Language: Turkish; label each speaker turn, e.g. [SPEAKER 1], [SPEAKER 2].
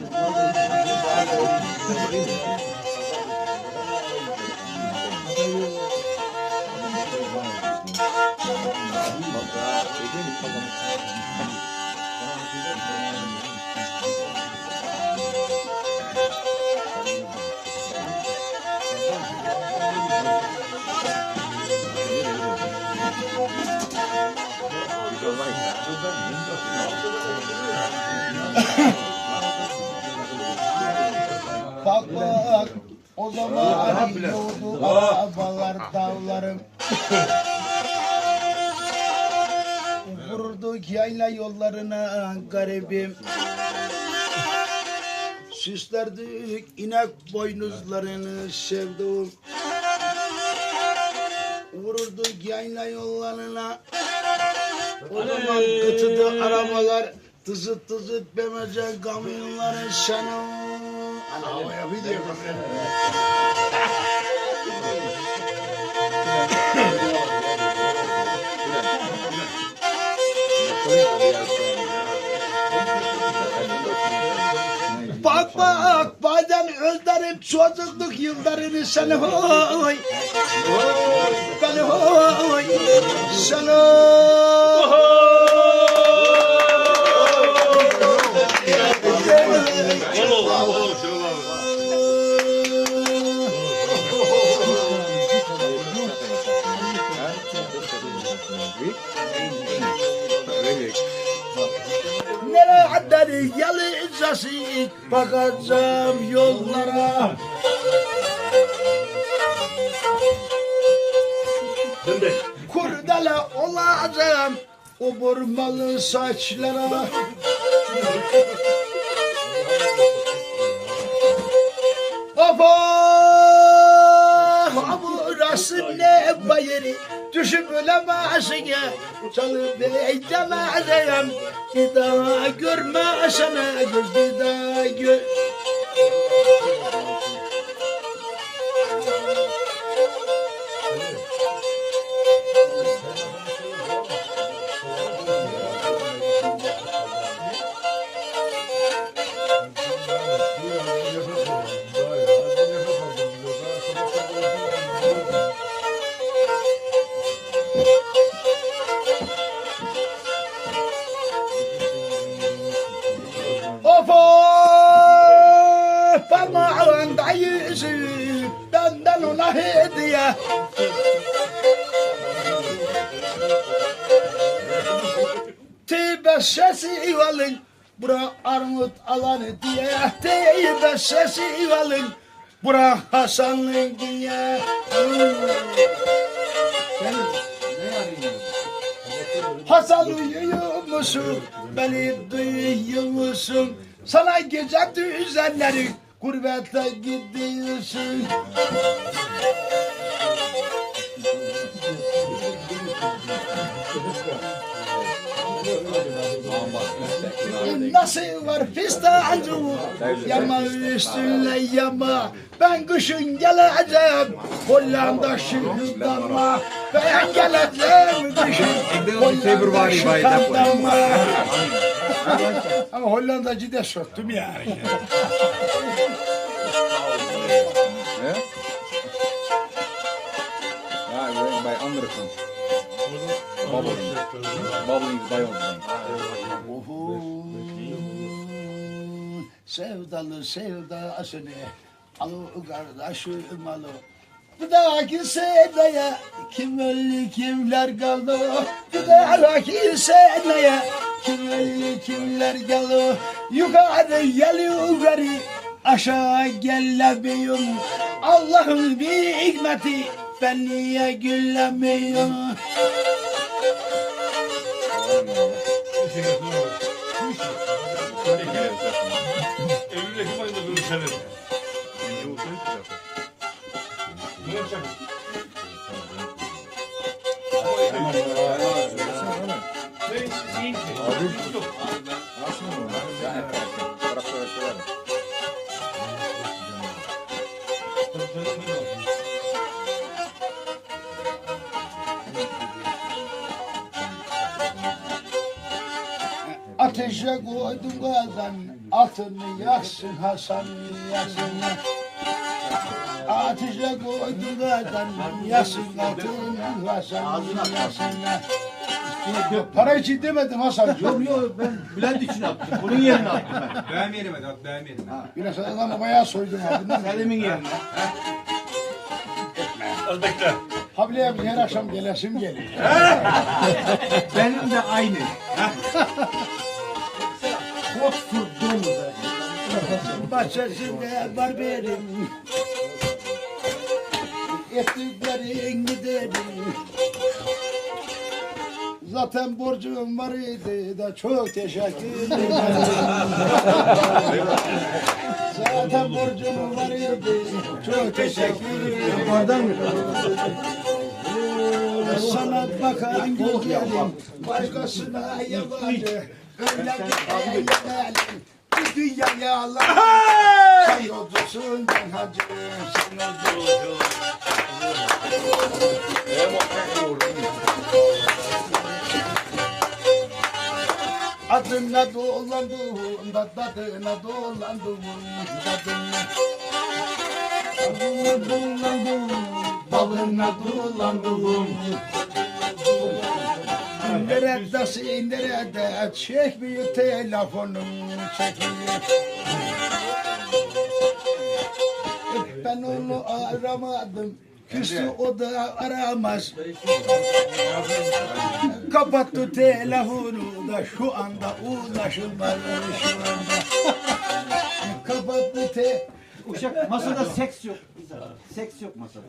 [SPEAKER 1] Bak bak o zaman yoldu arabalar dağlarım. Vurduk yayla yollarına garibim. Süslerdik inek boynuzlarını sevduğum. Vururduk yayla yollarına. O zaman kıtıdı arabalar. Tızıt tızıt bemece kamyonları şanı. I'll wear a video from Bak bazen özlerim çocukluk yıllarını sen hoy. Ben hoy. Yalıcası bakacağım yollara. Kurdele olacağım o burmalı saçlara. Baba burası ne bayırı düşüp ölemezsin ya çalıp beklemezsem bir daha görme sana göz bir daha hediye. Teybe sesi alın bura armut alanı diye Teybe sesi alın bura Hasan'ın diye Hasan uyuyor musun? Beni duyuyor? Sana gece düzenleri gurbete gidiyorsun. Nasıl var pistancı yama üstüne yama ben kışın geleceğim Hollanda şıkıdama ben geleceğim kışın Hollanda şıkıdama Ama Hollandacı da soktum yani.
[SPEAKER 2] Ja, ik ben bij andere kant. Babbeling. Babbeling is bij ons. denk ik.
[SPEAKER 1] Sevdalı sevdasını Alo kardeşim alo Bir dahaki seneye kim öldü kimler kaldı? Bir dahaki seneye kim öldü kimler kaldı? Yukarı gel yukarı aşağı gelemiyorum Allah'ın bir hikmeti ben niye gülemiyorum
[SPEAKER 3] Eylül Ekim ayında görüşelim. Ne yapacak? Ne? Neyin ki? Yok.
[SPEAKER 2] Ja, even kijken. Straks eh, verder.
[SPEAKER 1] Ateşe koydum kazan Altını yaksın Hasan'ın yaksın Ateşe koydu gadan Yasın altını Hasan'ın yaksın Para için demedim Hasan.
[SPEAKER 2] Yok yok ben Bülent için attım. Bunun yerine attım ben.
[SPEAKER 4] Beğenmeyelim hadi at beğenmeyelim.
[SPEAKER 1] Biraz adamı bayağı soydum abi.
[SPEAKER 2] Selim'in yerine.
[SPEAKER 3] Az bekle.
[SPEAKER 1] Habliye abi her akşam gelesim geliyor.
[SPEAKER 2] Benim de aynı.
[SPEAKER 1] Bahçesinde var benim. Ettiklerin giderim. Zaten borcum var idi da çok teşekkür ederim. Zaten borcum var idi çok teşekkür ederim.
[SPEAKER 2] Oradan mı?
[SPEAKER 1] Sana bakan gözlerim başkasına yabancı. Öyle bir eğlenelim. Bu dünyaya Allah. Sen yolcusun ben hacıyım. Sen yolcusun. Adına dolandım, da dadına dolandım, dadına. Adına dolandım, balına dolandım. Neredesin, nerede? Çekmiyor telefonum, çekmiyor. Ben onu aramadım. Küstü o da aramaz. Kapattı telefonu da şu anda ulaşılmaz şu anda. Kapattı te
[SPEAKER 2] Uşak masada seks yok. Seks yok masada.